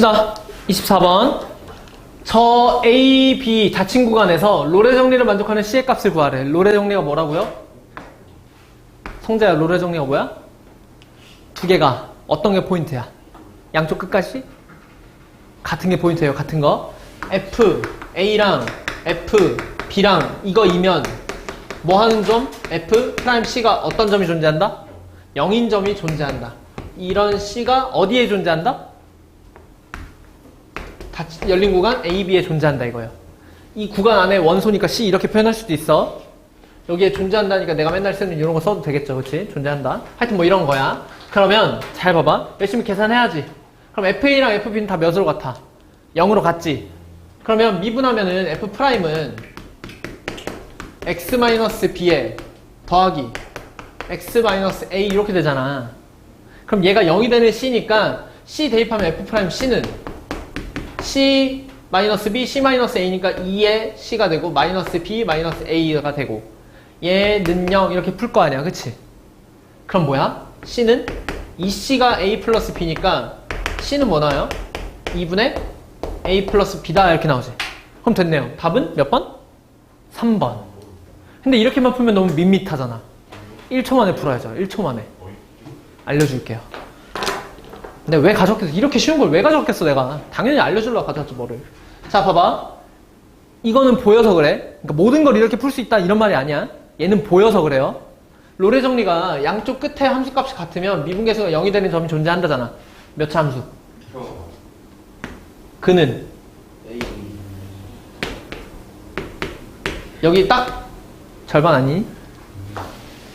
자, 24번. 저 A, B 자칭 구간에서 롤의 정리를 만족하는 C의 값을 구하래. 롤의 정리가 뭐라고요? 성재야, 롤의 정리가 뭐야? 두 개가 어떤 게 포인트야? 양쪽 끝까지? 같은 게 포인트예요. 같은 거. F, A랑 F, B랑 이거이면 뭐 하는 점? F 프라임 C가 어떤 점이 존재한다? 0인 점이 존재한다. 이런 C가 어디에 존재한다? 닫- 열린 구간 A, B에 존재한다 이거예요. 이 구간 안에 원소니까 C 이렇게 표현할 수도 있어. 여기에 존재한다니까 내가 맨날 쓰는 이런 거 써도 되겠죠, 그렇지? 존재한다. 하여튼 뭐 이런 거야. 그러면 잘 봐봐. 열심히 계산해야지. 그럼 FA랑 FB는 다 몇으로 같아? 0으로 같지? 그러면 미분하면은 F 프라임은 X-B에 더하기 X-A 이렇게 되잖아. 그럼 얘가 0이 되는 C니까 C 대입하면 F 프라임 C는 C 마이너스 B, C 마이너스 A니까 2의 C가 되고 마이너스 B 마이너스 A가 되고 얘는 0 이렇게 풀 거 아니야. 그치? 그럼 뭐야? C는 2C가 A 플러스 B니까 C는 뭐 나와요? 2분의 A 플러스 B다. 이렇게 나오지. 그럼 됐네요. 답은 몇 번? 3번. 근데 이렇게만 풀면 너무 밋밋하잖아. 1초 만에 풀어야죠. 1초 만에. 알려줄게요 근데 왜 가져왔겠어? 이렇게 쉬운 걸 왜 가져왔겠어, 내가? 당연히 알려주려고 가져왔지, 뭐를. 자, 봐봐. 이거는 보여서 그래. 그러니까 모든 걸 이렇게 풀 수 있다, 이런 말이 아니야. 얘는 보여서 그래요. 롤의 정리가 양쪽 끝에 함수값이 같으면 미분계수가 0이 되는 점이 존재한다잖아. 몇 차 함수? 그는 여기 딱 절반 아니니?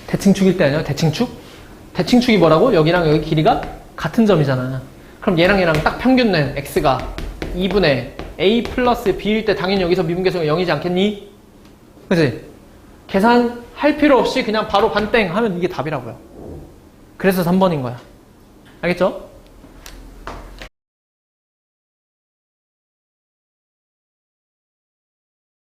대칭축일 때 아니야? 대칭축? 대칭축이 뭐라고? 여기랑 여기 길이가 같은 점이잖아. 그럼 얘랑 얘랑 딱 평균 낸 x가 2분의 a 플러스 b일 때 당연히 여기서 미분계수가 0이지 않겠니? 그치? 계산할 필요 없이 그냥 바로 반땡 하면 이게 답이라고요. 그래서 3번인 거야. 알겠죠?